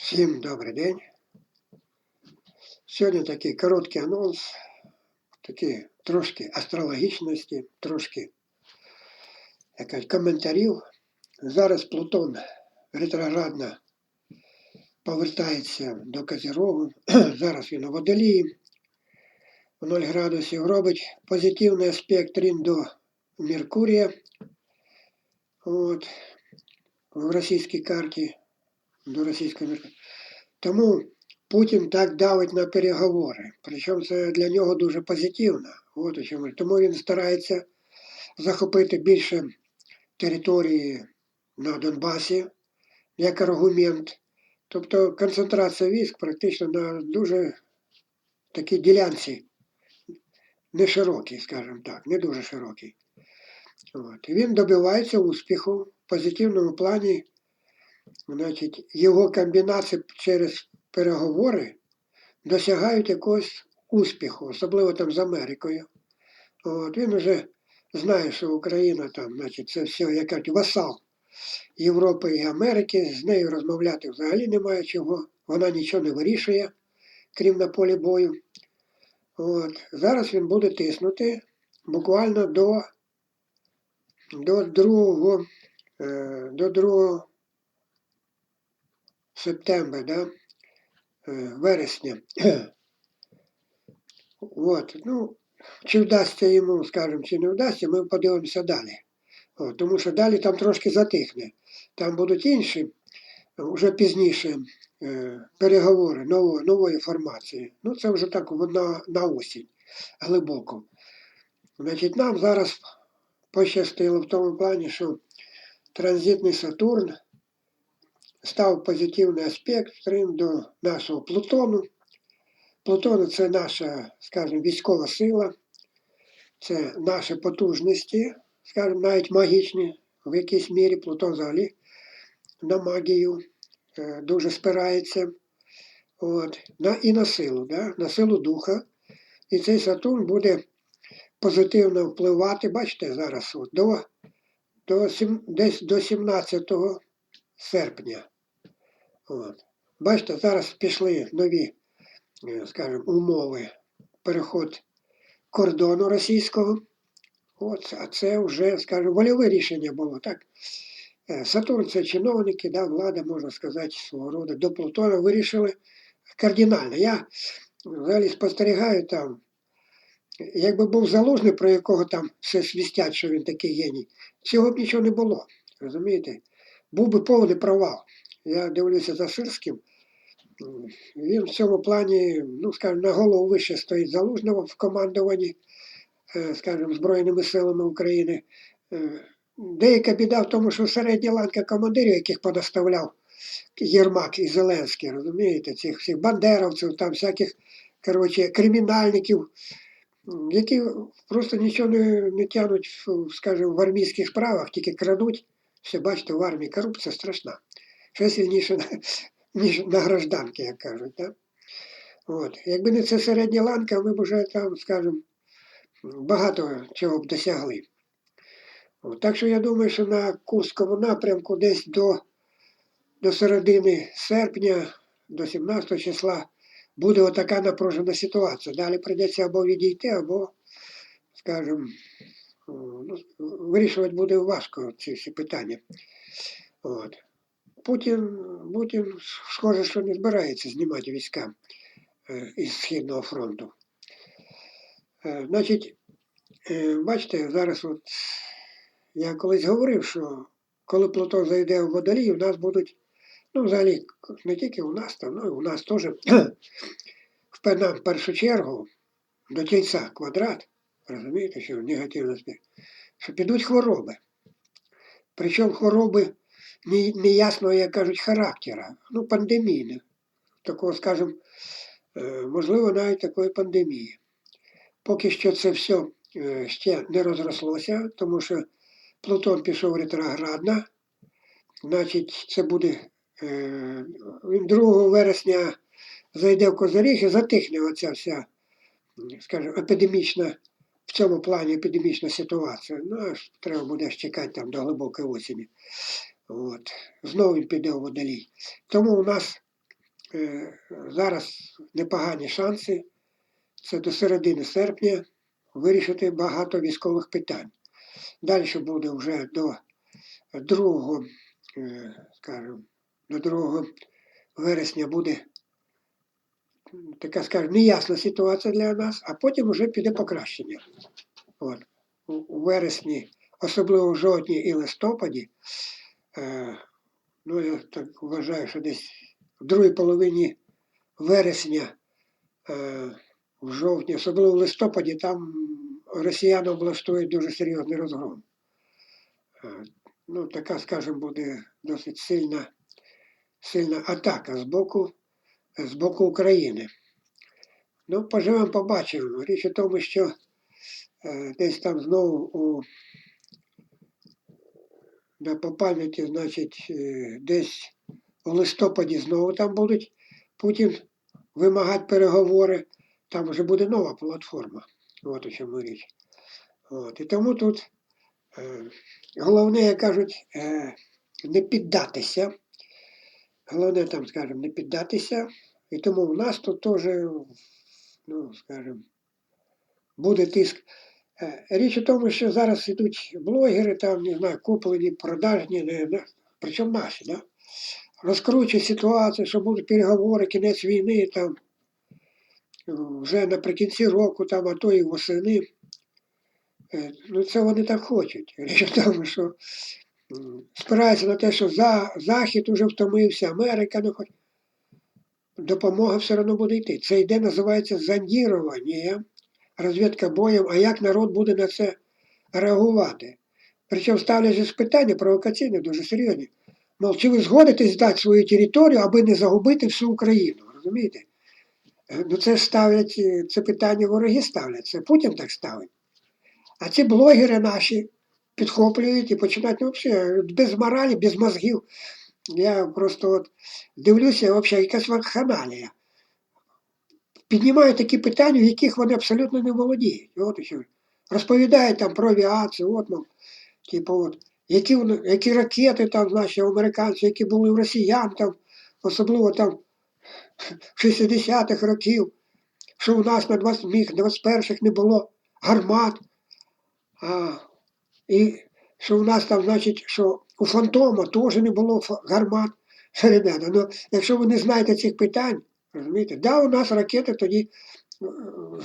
Всім добрий день. Сьогодні такий короткий анонс, такі трошки астрологічності, трошки якась коментарів. Зараз Плутон ретроградно повертається до Козірогу. Зараз він у водолії в 0 градусів робить позитивний аспект рін до Меркурія. От, в російській карті До російської Меркурія. Тому Путін так давить на переговори. Причому це для нього дуже позитивно. От у чому. Тому він старається захопити більше території на Донбасі як аргумент. Тобто концентрація військ практично на дуже такій ділянці не широкій, скажімо так, не дуже широкій. От. І він добивається успіху в позитивному плані. Значить, його комбінації через переговори досягають якогось успіху, особливо там з Америкою. От, він вже знає, що Україна там, значить, це все як васал Європи і Америки, з нею розмовляти взагалі немає чого, вона нічого не вирішує, крім на полі бою. От. Зараз він буде тиснути буквально до до 2, е, до 2 септембра, да? е, вересня. От, ну, чи вдасться йому, скажімо, чи не вдасться, ми подивимося далі. От, тому що далі там трошки затихне. Там будуть інші, вже пізніше е, переговори нової, нової формації. Ну, це вже так на, на осінь глибоко. Значить, нам зараз пощастило в тому плані, що транзитний Сатурн став позитивний аспект стрим до нашого Плутону. Плутон це наша, скажімо, військова сила, це наші потужності, скажімо, навіть магічні, в якійсь мірі Плутон взагалі на магію е, дуже спирається. От, на, І на силу, да, на силу духа. І цей Сатурн буде позитивно впливати, бачите, зараз от, до, до, десь до 17 серпня. От. Бачите, зараз пішли нові, е, скажімо, умови, переход кордону російського. От, А це вже, скажімо, вольове рішення було. так. Е, Сатурн це чиновники, да, влада, можна сказати, свого роду, до Плутона вирішили кардинально. Я взагалі спостерігаю там, якби був заложний, про якого там все свістять, що він такий геній, цього б нічого не було. Розумієте? Був би повний провал. Я дивлюся за Сирським. Він в цьому плані, ну, скажімо, на голову вище стоїть залужного в командуванні, е, скажімо, Збройними силами України. Е, деяка біда в тому, що середня ланка командирів, яких понаставляв Єрмак і Зеленський, розумієте, цих всіх бандеровців, там всяких коротше, кримінальників, які просто нічого не не тягнуть, скажімо, в армійських справах, тільки крадуть. Все, бачите, в армії корупція страшна ще сильніше, ніж на гражданки, як кажуть. Да? От. Якби не це середня ланка, ми б вже там, скажімо, багато чого б досягли. От. Так що я думаю, що на Курському напрямку десь до до середини серпня, до 17 числа буде отака напружена ситуація. Далі прийдеться або відійти, або, скажімо, ну, вирішувати буде важко ці всі питання. От. Путін, Путін, схоже, що не збирається знімати війська е, із Східного фронту. Е, значить, е, бачите, зараз от я колись говорив, що коли Плутон зайде в водолій, у нас будуть, ну, взагалі, не тільки у нас, там, ну у нас теж в першу чергу до тільця квадрат, розумієте, що негативно що підуть хвороби. Причому хвороби неясного, як кажуть, характера, ну, пандемійне. Такого, скажімо, е, можливо, навіть такої пандемії. Поки що це все е, ще не розрослося, тому що Плутон пішов ретроградно, значить, це буде е, він 2 вересня зайде в Козаріг і затихне оця вся, скажімо, епідемічна, в цьому плані епідемічна ситуація. Ну, аж треба буде чекати там до глибокої осені. От. Знову він піде у водолій. Тому у нас е, зараз непогані шанси. Це до середини серпня вирішити багато військових питань. Далі буде вже до 2, е, скажімо, до 2 вересня буде така, скажімо, неясна ситуація для нас, а потім вже піде покращення. От. У вересні, особливо в жовтні і листопаді, ну я так вважаю, що десь в другій половині вересня, е, в жовтні, особливо в листопаді, там росіяни облаштують дуже серйозний розгром. Е, Ну, така, скажімо, буде досить сильна, сильна атака з боку, з боку України. Ну, поживемо, побачимо. Річ у тому, що е, десь там знову у, на по пам'яті, значить, е, десь у листопаді знову там будуть Путін вимагати переговори, там вже буде нова платформа. От у чому річ. От. І тому тут е, головне, як кажуть, е, не піддатися. Головне там, скажімо, не піддатися. І тому в нас тут теж, ну, скажімо, буде тиск. Е, Річ у тому, що зараз йдуть блогери, там, не знаю, куплені, продажні, не, не, причому наші, да? розкручують ситуацію, що будуть переговори, кінець війни, там, вже наприкінці року, там, а то і восени. Е, Ну, це вони так хочуть. Річ у тому, що спираються на те, що за, Захід уже втомився, Америка не хоче. Допомога все одно буде йти. Це йде, називається зондірування, розвідка боєм, а як народ буде на це реагувати. Причому ставлять питання провокаційні, дуже серйозні. Мол, чи ви згодитесь здати свою територію, аби не загубити всю Україну? Розумієте? Е, Ну це ставлять, е, це питання вороги ставлять, це Путін так ставить. А ці блогери наші підхоплюють і починають ну, взагалі, без моралі, без мозгів. Я просто от дивлюся, взагалі, якась вакханалія. Піднімають такі питання, в яких вони абсолютно не володіють. От. Розповідають там про авіацію, от, мов, типу, от, які, які ракети там, значить, у американців, які були у росіян, там, особливо там в 60-х років, що у нас на 20, міг 21-х не було гармат. А, і що у нас там, значить, що у фантома теж не було гармат. Ребята, ну, якщо ви не знаєте цих питань, розумієте, да, у нас ракети тоді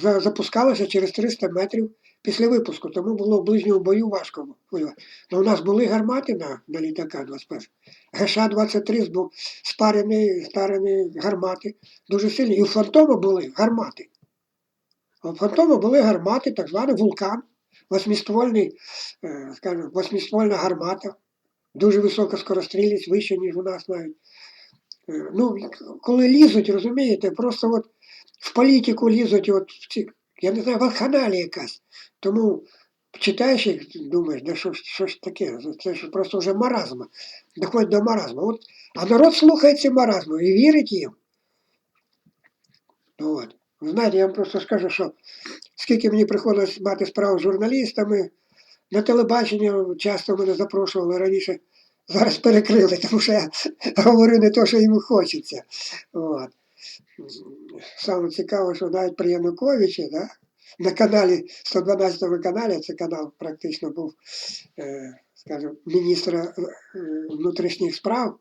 е, запускалися через 300 метрів після випуску, тому було в ближньому бою важко воювати. Ну, у нас були гармати на, на літака 21. ГШ-23 був спарені, спарені гармати, дуже сильні. І у фантома були гармати. У фантома були гармати, так званий вулкан, восьмиствольний, е, скажімо, восьмиствольна гармата, дуже висока скорострільність, вища, ніж у нас навіть. Е, Ну, коли лізуть, розумієте, просто от в політику лізуть, от в ці, я не знаю, вакханалія якась. Тому читаєш їх, думаєш, да що, що ж таке, це ж просто вже маразм, доходить до маразму. От, а народ слухає ці маразми і вірить їм. Ну, От. Знаєте, я вам просто скажу, що скільки мені приходилось мати справу з журналістами, на телебачення часто мене запрошували раніше, зараз перекрили, тому що я говорю не те, що йому хочеться. От. Саме цікаво, що навіть при Януковичі, да, на каналі, 112 каналі, це канал практично був, е, скажімо, міністра е, внутрішніх справ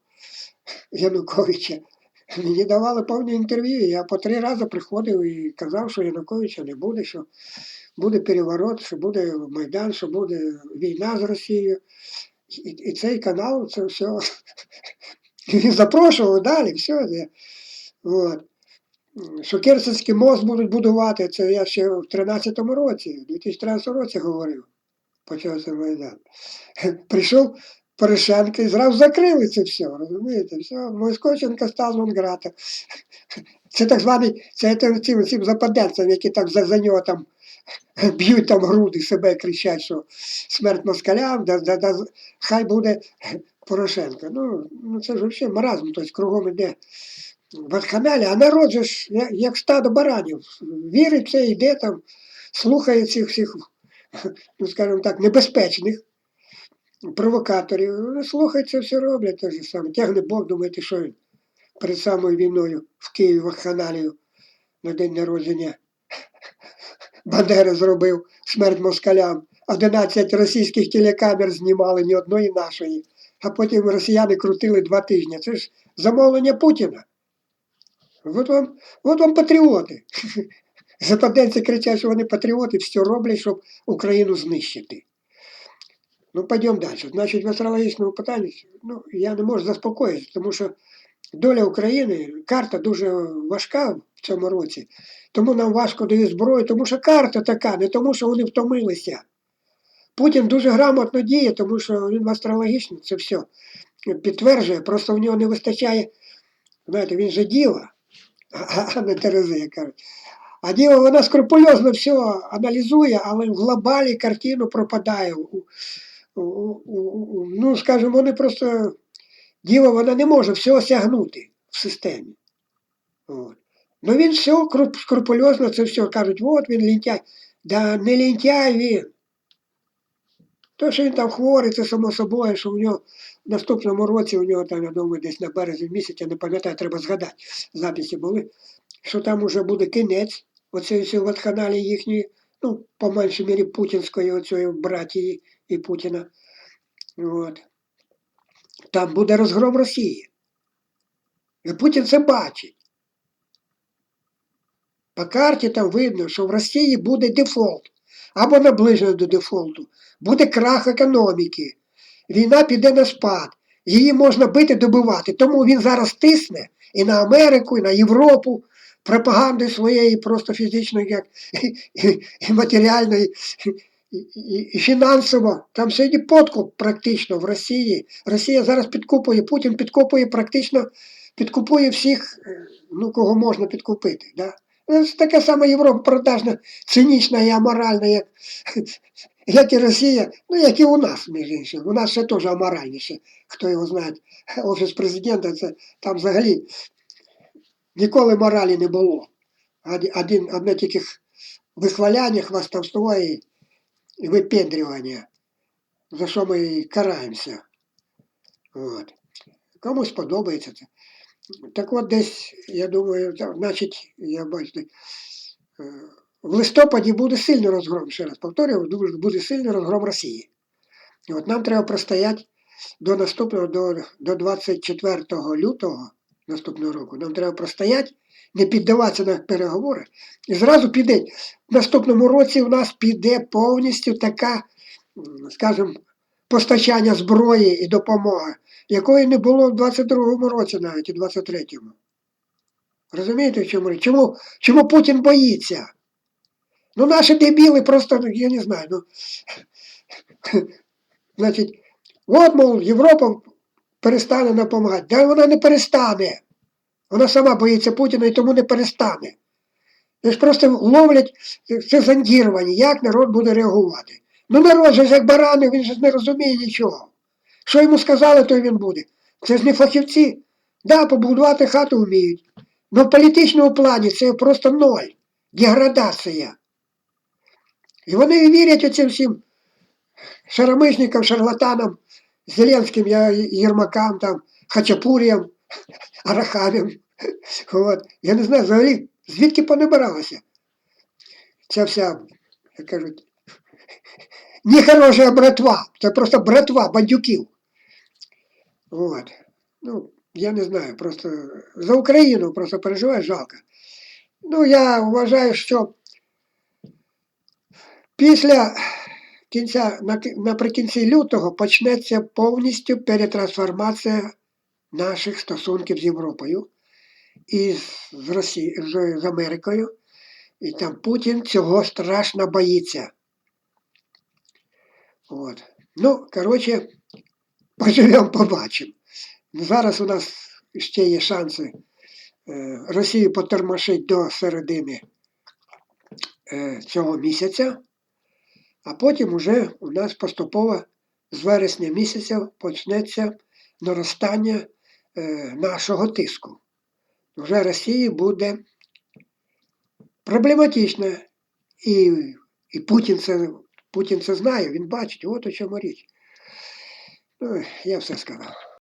Януковича. Мені давали повні інтерв'ю. Я по три рази приходив і казав, що Януковича не буде, що буде переворот, що буде Майдан, що буде війна з Росією. І, і цей канал, це все. Він запрошував далі, все. От. Що Керченський мост будуть будувати, це я ще в 13-му році, в 2013 році говорив. Почався Майдан. Прийшов Порошенко і зразу закрили це все, розумієте? Все, Москоченко став Лонграта. Це так званий, це цим, цим западенцям, які так за, за нього там б'ють там груди себе, кричать, що смерть москалям, да, да, да, хай буде Порошенко. Ну, ну це ж взагалі маразм, тобто кругом іде вакханалія, а народ же ж як стадо баранів, вірить в це, йде там, слухає цих всіх, ну скажімо так, небезпечних провокаторів. Вони слухають це все роблять те ж саме. Тягне Бог, думаєте, що він перед самою війною в Києві вакханалію на день народження Бандера зробив смерть москалям. 11 російських телекамер знімали ні одної нашої, а потім росіяни крутили два тижні. Це ж замовлення Путіна. От вам, от вам патріоти. Западенці кричать, що вони патріоти, все роблять, щоб Україну знищити. Ну, пойдемо далі. Значить, в астрологічному питанні ну, я не можу заспокоїтися, тому що доля України, карта дуже важка цьому році. Тому нам важко дають зброю, тому що карта така, не тому, що вони втомилися. Путін дуже грамотно діє, тому що він астрологічно це все підтверджує, просто в нього не вистачає, знаєте, він же діва, а- не Терези, як кажуть. А діва вона скрупульозно все аналізує, але в глобалі картину пропадає. Ну, скажімо, вони просто діва вона не може все осягнути в системі. От. Ну він все скрупульозно це все кажуть, от він лінтяй. Да не лінтяй він. То, що він там хворий, це само собою, що у нього в наступному році, у нього там, я думаю, десь на березень місяць, я не пам'ятаю, треба згадати, записи були, що там уже буде кінець оцеї всього ватханалії їхньої, ну, по меншій мірі путінської оцієї братії і Путіна. От. Там буде розгром Росії. І Путін це бачить. По карті там видно, що в Росії буде дефолт або наближено до дефолту, буде крах економіки, війна піде на спад, її можна бити, добивати. Тому він зараз тисне і на Америку, і на Європу пропагандою своєї просто фізичної, як і, матеріальної, і, і, і фінансово. Там сьогодні подкуп практично в Росії. Росія зараз підкупує, Путін підкупує практично, підкупує всіх, е, ну кого можна підкупити. Да? Ну, Це така сама Європа продажна, цинічна і аморальна, як, як і Росія, ну як і у нас, між іншим. У нас ще теж аморальніше. Хто його знає, офіс президента, це там взагалі ніколи моралі не було. Один, одне тільки вихваляння, хвастовство і, випендрювання, за що ми караємося. От. Комусь подобається це. Так от десь, я думаю, значить, я бачу, е, в листопаді буде сильний розгром, ще раз повторюю, буде сильний розгром Росії. І от нам треба простояти до наступного, до, до 24 лютого наступного року. Нам треба простояти, не піддаватися на переговори. І зразу піде. В наступному році у нас піде повністю така, скажімо, постачання зброї і допомоги, якої не було в 22-му році навіть і 23-му. Розумієте, в чому? Чому, чому Путін боїться? Ну, наші дебіли просто, ну, я не знаю, ну, значить, от, мов, Європа перестане допомагати. Да вона не перестане. Вона сама боїться Путіна і тому не перестане. Вони ж просто ловлять це зондірування, як народ буде реагувати. Ну народ же як барани, він ж не розуміє нічого. Що йому сказали, то й він буде. Це ж не фахівці. Да, побудувати хату вміють. але в політичному плані це просто ноль. Деградація. І вони вірять оцим всім шаромишникам, шарлатанам, Зеленським, Єрмакам, там, Хачапуріям, Арахамям. От. Я не знаю взагалі, звідки понабиралося. Ця вся, як кажуть, нехороша братва. Це просто братва бандюків. От. Ну, я не знаю, просто за Україну просто переживаю жалко. Ну, я вважаю, що після кінця, наприкінці лютого почнеться повністю перетрансформація наших стосунків з Європою і з, Росією, з Америкою. І там Путін цього страшно боїться. От. Ну, коротше, поживемо, побачимо. Зараз у нас ще є шанси е, Росію потормошити до середини е, цього місяця, а потім уже у нас поступово з вересня місяця почнеться наростання е, нашого тиску. Вже Росії буде проблематично. І, і Путін, це, Путін це знає, він бачить, от у чому річ. Ну, я все сказав.